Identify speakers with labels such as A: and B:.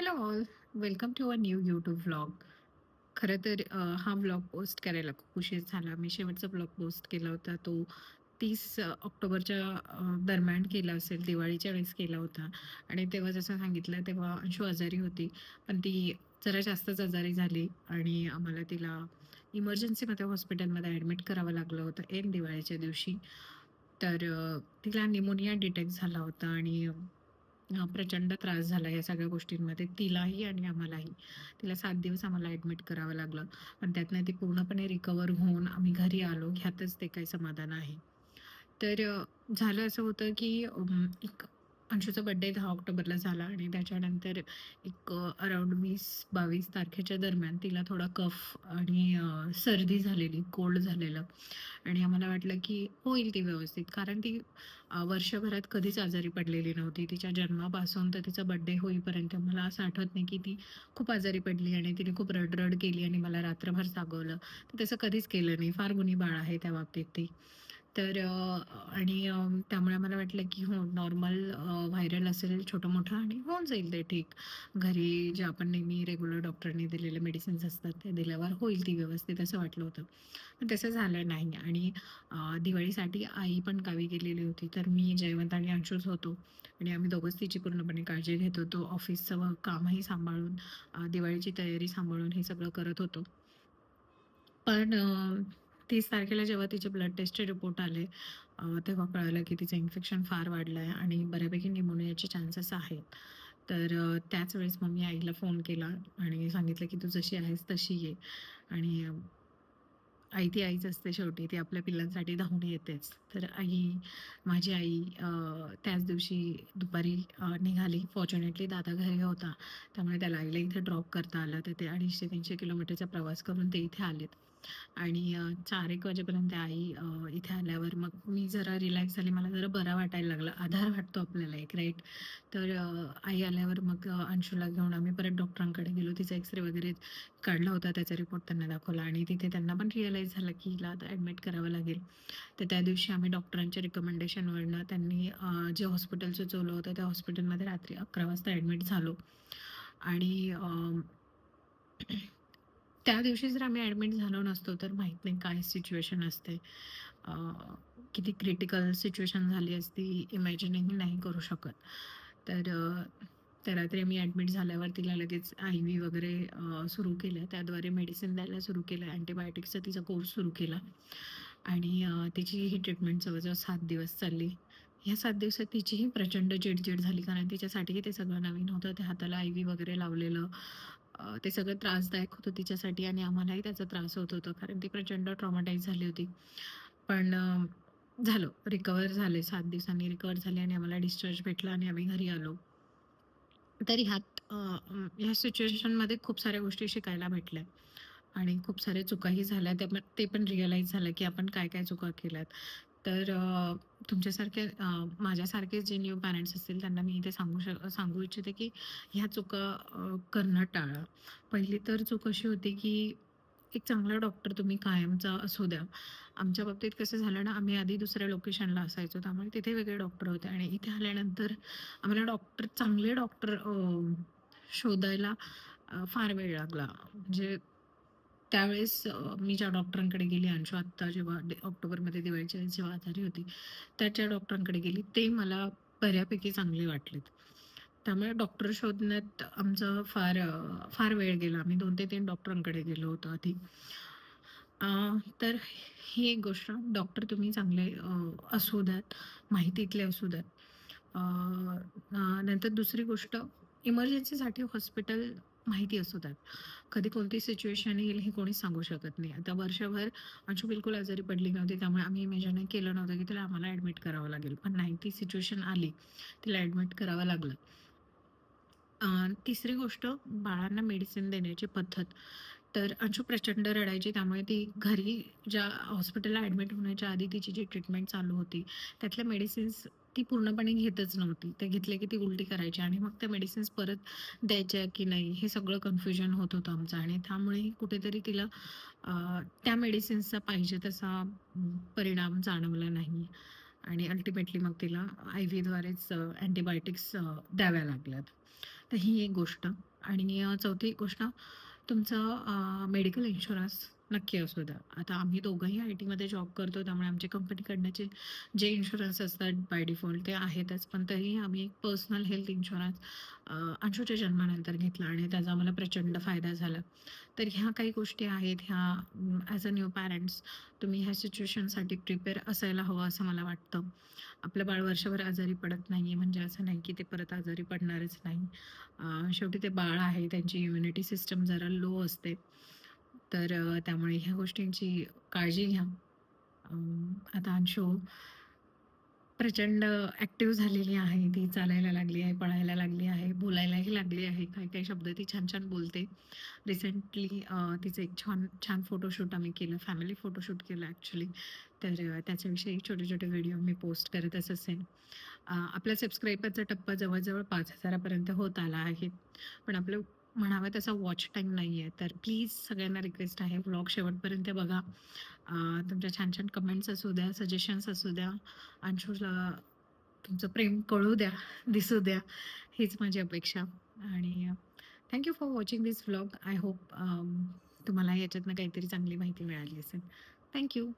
A: Hello all welcome to a new YouTube vlog खरं तर हा व्लॉग पोस्ट करायला खूप उशीर झाला. मी शेवटचा व्लॉग पोस्ट केला होता. तो तीस ऑक्टोबरच्या दरम्यान केला असेल. दिवाळीच्या वेळेस केला होता. आणि तेव्हा जसं सांगितलं तेव्हा अंशू आजारी होती. पण ती जरा जास्तच आजारी झाली. आणि आम्हाला तिला इमर्जन्सीमध्ये हॉस्पिटलमध्ये ॲडमिट करावं लागलं होतं. ऐन दिवाळीच्या दिवशी. तर तिला निमोनिया डिटेक्ट झाला होता. आणि प्रचंड त्रास झाला या सगळ्या गोष्टींमध्ये तिलाही आणि आम्हालाही. तिला सात दिवस आम्हाला ॲडमिट करावं लागलं. पण त्यातनं ती पूर्णपणे रिकवर होऊन आम्ही घरी आलो ह्यातच ते काही समाधान आहे. तर झालं असं होतं की एक अंशूचा बड्डे दहा ऑक्टोबरला झाला आणि त्याच्यानंतर एक अराऊंड वीस बावीस तारखेच्या दरम्यान तिला थोडा कफ आणि सर्दी झालेली, कोल्ड झालेलं आणि आम्हाला वाटलं की होईल ती व्यवस्थित. कारण ती वर्षभरात कधीच आजारी पडलेली नव्हती. तिच्या जन्मापासून तर तिचा बड्डे होईपर्यंत मला असं आठवत नाही की ती खूप आजारी पडली आणि तिने खूप रडरड केली आणि मला रात्रभर जागवलं. तर तसं कधीच केलं नाही. फार गुणी बाळ आहे त्या बाबतीत ती. तर आणि त्यामुळे मला वाटलं की हो नॉर्मल व्हायरल असेल छोटं-मोठं आणि होऊन जाईल ते ठीक. घरी जे आपण नेहमी रेग्युलर डॉक्टरनी दिलेले मेडिसिन्स असतात ते दिल्यावर होईल ती व्यवस्थित असं वाटलं होतं. पण तसं झालं नाही आणि दिवाळीसाठी आई पण गावी गेलेली होती. तर मी, जयवंत आणि अंशूच होतो आणि आम्ही दोघंच तिची पूर्णपणे काळजी घेत होतो. ऑफिसचं कामही सांभाळून, दिवाळीची तयारी सांभाळून हे सगळं करत होतो. पण तीस तारखेला जेव्हा तिचे ब्लड टेस्टचे रिपोर्ट आले तेव्हा कळलं की तिचं इन्फेक्शन फार वाढलं आहे आणि बऱ्यापैकी निमोनियाचे चान्सेस आहेत. तर त्याच वेळेस मग मी आईला फोन केला आणि सांगितलं की "तू जशी आहेस तशी ये." आणि आई ती आईच असते शेवटी. ती आपल्या पिल्लांसाठी धावून येतेच. तर आई माझी आई त्याच दिवशी दुपारी निघाली. फॉर्च्युनेटली दादा घरी होता. त्यामुळे त्याला आईला इथे ड्रॉप करता आलं. तर ते अडीचशे तीनशे किलोमीटरचा प्रवास करून ते इथे आलेत. आणि चार एक वाजेपर्यंत आई इथे आल्यावर मग मी जरा रिलॅक्स झाली मला जरा बरा वाटायला लागला. आधार वाटतो आपल्याला एक राईट. तर आई आल्यावर मग अंशूला घेऊन आम्ही परत डॉक्टरांकडे गेलो. तिचा एक्सरे वगैरे काढला होता. त्याचा रिपोर्ट त्यांना दाखवला आणि तिथे त्यांना पण रिअलाईज झालं की हिला आता ॲडमिट करावं लागेल. तर त्या दिवशी आम्ही डॉक्टरांच्या रिकमेंडेशनवरनं त्यांनी जे हॉस्पिटल सुचवलं होतं त्या हॉस्पिटलमध्ये रात्री 11 वाजता ॲडमिट झालो. आणि त्या दिवशी जर आम्ही ॲडमिट झालो नसतो तर माहीत नाही काय सिच्युएशन असते. किती क्रिटिकल सिच्युएशन झाली असती इमॅजिनही नाही करू शकत. तर त्या रात्री मी ॲडमिट झाल्यावर तिला लगेच आय-व्ही वगैरे सुरू केलं. त्याद्वारे मेडिसिन द्यायला सुरू केलं. अँटीबायोटिक्सचा तिचा कोर्स सुरू केला आणि तिची ही ट्रीटमेंट जवळजवळ सात दिवस चालली. ह्या सात दिवसात तिचीही प्रचंड चिड झाली कारण तिच्यासाठीही ते सगळं नवीन होतं. ते हाताला आय-व्ही वगैरे लावलेलं ते सगळं त्रासदायक होतं तिच्यासाठी आणि आम्हालाही त्याचा त्रास होत होता कारण ती प्रचंड ट्रॉमाटाईज झाली होती. पण झालं रिकवर झाले सात दिवसांनी रिकवर झाले आणि आम्हाला डिस्चार्ज भेटला आणि आम्ही घरी आलो. तर ह्यात ह्या सिच्युएशनमध्ये खूप साऱ्या गोष्टी शिकायला भेटल्या आणि खूप साऱ्या चुकाही झाल्या. त्या पण ते पण रिअलाईज झालं की आपण काय-काय चुका केल्यात. तर तुमच्यासारखे माझ्यासारखे जे न्यू पॅरेंट्स असतील त्यांना मी इथे सांगू शक सांगू इच्छिते की ह्या चुका करणं टाळा. पहिली तर चूक अशी होती की एक चांगला डॉक्टर तुम्ही कायमचा असू द्या. आमच्या बाबतीत कसं झालं ना, आम्ही आधी दुसऱ्या लोकेशनला असायचो त्यामुळे तिथे वेगळे डॉक्टर होते आणि इथे आल्यानंतर आम्हाला डॉक्टर चांगले डॉक्टर शोधायला फार वेळ लागला. म्हणजे त्यावेळेस मी ज्या डॉक्टरांकडे गेली अंशू आत्ता जेव्हा ऑक्टोबरमध्ये दिवाळीच्या जेव्हा आजारी होती, त्याच्या डॉक्टरांकडे गेली. ते मला बऱ्यापैकी चांगले वाटलेत. त्यामुळे डॉक्टर शोधण्यात आमचं फार फार वेळ गेला. आम्ही दोन ते तीन डॉक्टरांकडे गेलो होतो आधी. तर ही एक गोष्ट डॉक्टर तुम्ही चांगले असू द्यात, माहितीतले असू द्यात. नंतर दुसरी गोष्ट इमर्जन्सीसाठी हॉस्पिटल माहिती असू द्यात. कधी कोणती सिच्युएशन येईल हे कोणीच सांगू शकत नाही. आता वर्षभर अंशू बिलकुल आजारी पडली नव्हती. त्यामुळे आम्ही इमॅजिनही केलं नव्हतं की तिला आम्हाला ॲडमिट करावं लागेल. पण नाही ती सिच्युएशन आली. तिला ॲडमिट करावं लागलं. तिसरी गोष्ट बाळांना मेडिसिन देण्याची पद्धत. तर अंशू प्रचंड रडायची त्यामुळे ती घरी ज्या हॉस्पिटलला ॲडमिट होण्याच्या आधी तिची जी ट्रीटमेंट चालू होती, त्यातल्या मेडिसिन्स ती पूर्णपणे घेतच नव्हती. ते घेतले की ती उलटी करायची आणि मग त्या मेडिसिन्स परत द्यायच्या की नाही हे सगळं कन्फ्युजन होत होतं आमचं आणि त्यामुळे कुठेतरी तिला त्या मेडिसिन्सचा पाहिजे तसा परिणाम जाणवला नाही आणि अल्टिमेटली मग तिला आय-व्हीद्वारेच अँटीबायोटिक्स अँटिबायोटिक्स द्याव्या लागल्यात. तर ही एक गोष्ट. आणि चौथी गोष्ट तुमचं मेडिकल इन्शुरन्स नक्की असू द्या. आता आम्ही दोघंही आय-टीमध्ये जॉब करतो त्यामुळे आमच्या कंपनीकडनंचे जे इन्शुरन्स असतात बाय डिफॉल्ट ते आहेतच. पण तरीही आम्ही एक पर्सनल हेल्थ इन्शुरन्स अंशूच्या जन्मानंतर घेतला आणि त्याचा आम्हाला प्रचंड फायदा झाला. तर ह्या काही गोष्टी आहेत ह्या ॲज अ न्यू पॅरेंट्स तुम्ही ह्या सिच्युएशनसाठी प्रिपेअर असायला हवं असं मला वाटतं. आपलं बाळ वर्षभर आजारी पडत नाहीये म्हणजे असं नाही की ते परत आजारी पडणारच नाही. शेवटी ते बाळ आहे त्यांची इम्युनिटी सिस्टम जरा लो असते. तर त्यामुळे ह्या गोष्टींची काळजी घ्या. आता अंशू प्रचंड ॲक्टिव्ह झालेली आहे. ती चालायला लागली आहे, पळायला लागली आहे, बोलायलाही लागली आहे. काही-काही शब्द ती छान-छान बोलते. रिसेंटली तिचं एक छान छान फोटोशूट आम्ही केलं. फॅमिली फोटोशूट केलं ॲक्च्युली तर त्याच्याविषयी छोटे-छोटे व्हिडिओ मी पोस्ट करतच असेन. आपल्या सबस्क्राईबरचा सबस्क्रायबरचा टप्पा जवळजवळ पाच हजारापर्यंत होत आला आहे. पण आपलं म्हणावा तसा वॉच टाईम नाही आहे तर प्लीज सगळ्यांना रिक्वेस्ट आहे व्लॉग शेवटपर्यंत बघा. तुमच्या छान-छान कमेंट्स असू द्या, सजेशन्स असू द्या. अंशूला तुमचं प्रेम कळू द्या, दिसू द्या. हीच माझी अपेक्षा आणि thank you for watching this vlog. I hope तुम्हाला याच्यातनं काहीतरी चांगली माहिती मिळाली असेल. थँक्यू